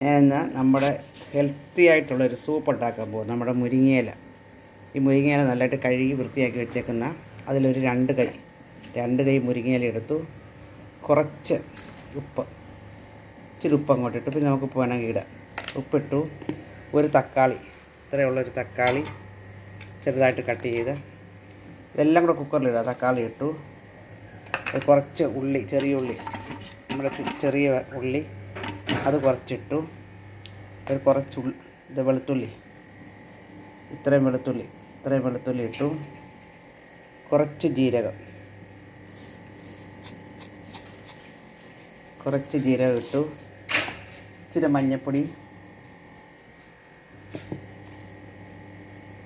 ഇന്ന് നമ്മുടെ ഹെൽത്തി ആയിട്ടുള്ള ഒരു സൂപ്പ് ഉണ്ടാക്കാൻ പോകും നമ്മുടെ മുരിങ്ങയില. ഈ മുരിങ്ങയില നല്ലതായിട്ട് കഴുകി വൃത്തിയാക്കി വെച്ചേക്കുന്ന അതിലൊരു രണ്ട് കൈ. രണ്ട് കൈ മുരിങ്ങയില എടുത്തു. കുറച്ച് ഉപ്പ്. ഇച്ചിരി ഉപ്പ് അങ്ങോട്ട് ഇട്ടു. പിന്നെ നമുക്ക് വേണമെങ്കിൽ ഇടാം. ഉപ്പിട്ടു. ഒരു തക്കാളി. ഇത്രയുള്ളൊരു തക്കാളി ചെറുതായിട്ട് കട്ട് ചെയ്ത്. ഇതെല്ലാം കൂടെ കുക്കറിലിടുക തക്കാളി ഇട്ടു. കുറച്ച് ഉള്ളി ചെറിയ ഉള്ളി. നമ്മുടെ ചെറിയ ഉള്ളി. അത് കുറച്ചിട്ടു. ഒരു കുറച്ച് ഇത് വെളുത്തുള്ളി. ഇത്രയും വെളുത്തുള്ളി ഇത്രയും വെളുത്തുള്ളി ഇട്ടു. കുറച്ച് ജീരകം. കുറച്ച് ജീരകം ഇട്ടു. ഇച്ചിരി മഞ്ഞൾപ്പൊടി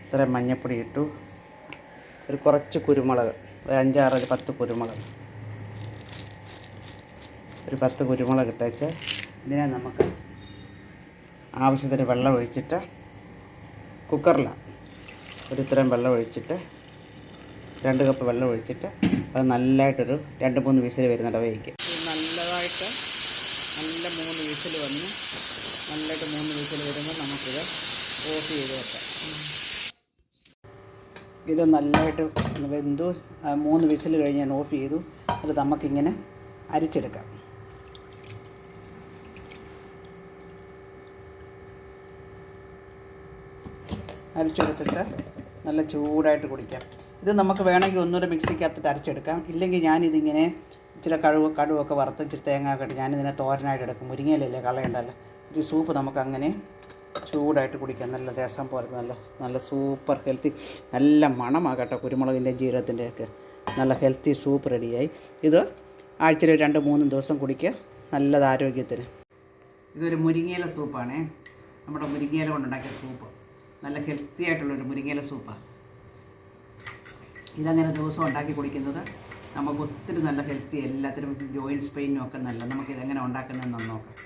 ഇത്ര മഞ്ഞൾപ്പൊടി ഇട്ടു. ഒരു കുറച്ച് കുരുമുളക്. ഒരു അഞ്ചാറ് ഒരു പത്ത് കുരുമുളക്. ഒരു പത്ത് കുരുമുളക് ഇട്ടേച്ച്. ഇതിനെ നമുക്ക് ആവശ്യത്തിന് വെള്ളം ഒഴിച്ചിട്ട് കുക്കറിലാണ് ഒരു ഇത്രയും വെള്ളം ഒഴിച്ചിട്ട് രണ്ട് കപ്പ് വെള്ളം ഒഴിച്ചിട്ട് അത് നല്ലതായിട്ടൊരു രണ്ട് മൂന്ന് വിസിൽ വരുന്നുണ്ട് വേവിക്കും നല്ലതായിട്ട് നല്ല മൂന്ന് വിസിൽ വന്ന് നല്ലതായിട്ട് മൂന്ന് വിസിൽ വരുമ്പോൾ നമുക്കിത് ഓഫ് ചെയ്ത് വെക്കാം. ഇത് നല്ലതായിട്ട് വെന്തു. മൂന്ന് വിസിൽ കഴിഞ്ഞ് ഞാൻ ഓഫ് ചെയ്തു. അത് നമുക്കിങ്ങനെ അരിച്ചെടുക്കാം. അരിച്ചെടുത്തിട്ട് നല്ല ചൂടായിട്ട് കുടിക്കാം. ഇത് നമുക്ക് വേണമെങ്കിൽ ഒന്നുകൂടെ മിക്സിക്കകത്തിട്ട് അരച്ചെടുക്കാം. ഇല്ലെങ്കിൽ ഞാനിതിങ്ങനെ ഇച്ചിരി കഴുവ് കടുവൊക്കെ വറുത്ത് ഇച്ചിരി തേങ്ങ ഒക്കെ ഇട്ട് ഞാനിതിനെ തോരനായിട്ട് എടുക്കും. മുരിങ്ങയിലല്ലേ കളയണ്ടല്ലോ ഒരു സൂപ്പ് നമുക്ക് അങ്ങനെ ചൂടായിട്ട് കുടിക്കാം. നല്ല രസം പോലത്തെ നല്ല നല്ല സൂപ്പർ ഹെൽത്തി നല്ല മണമാണ് കേട്ടോ കുരുമുളകിന്റെ ജീരകത്തിന്റെ ഒക്കെ നല്ല ഹെൽത്തി സൂപ്പ് റെഡിയായി. ഇത് ആഴ്ചയിൽ രണ്ട് മൂന്ന് ദിവസം കുടിക്കുക. നല്ലത് ആരോഗ്യത്തിന് ഇതൊരു മുരിങ്ങയില സൂപ്പാണേ. നമ്മുടെ മുരിങ്ങയില കൊണ്ടുണ്ടാക്കിയ സൂപ്പ്. നല്ല ഹെൽത്തി ആയിട്ടുള്ളൊരു മുരിങ്ങയില സൂപ്പാണ് ഇതങ്ങനെ ദിവസം ഉണ്ടാക്കി കുടിക്കുന്നത് നമുക്ക് ഒത്തിരി നല്ല ഹെൽത്തി എല്ലാത്തിനും ജോയിൻസ് പെയിനും ഒക്കെ നല്ല. നമുക്ക് ഇതെങ്ങനെ ഉണ്ടാക്കുന്നതെന്ന് നോക്കാം.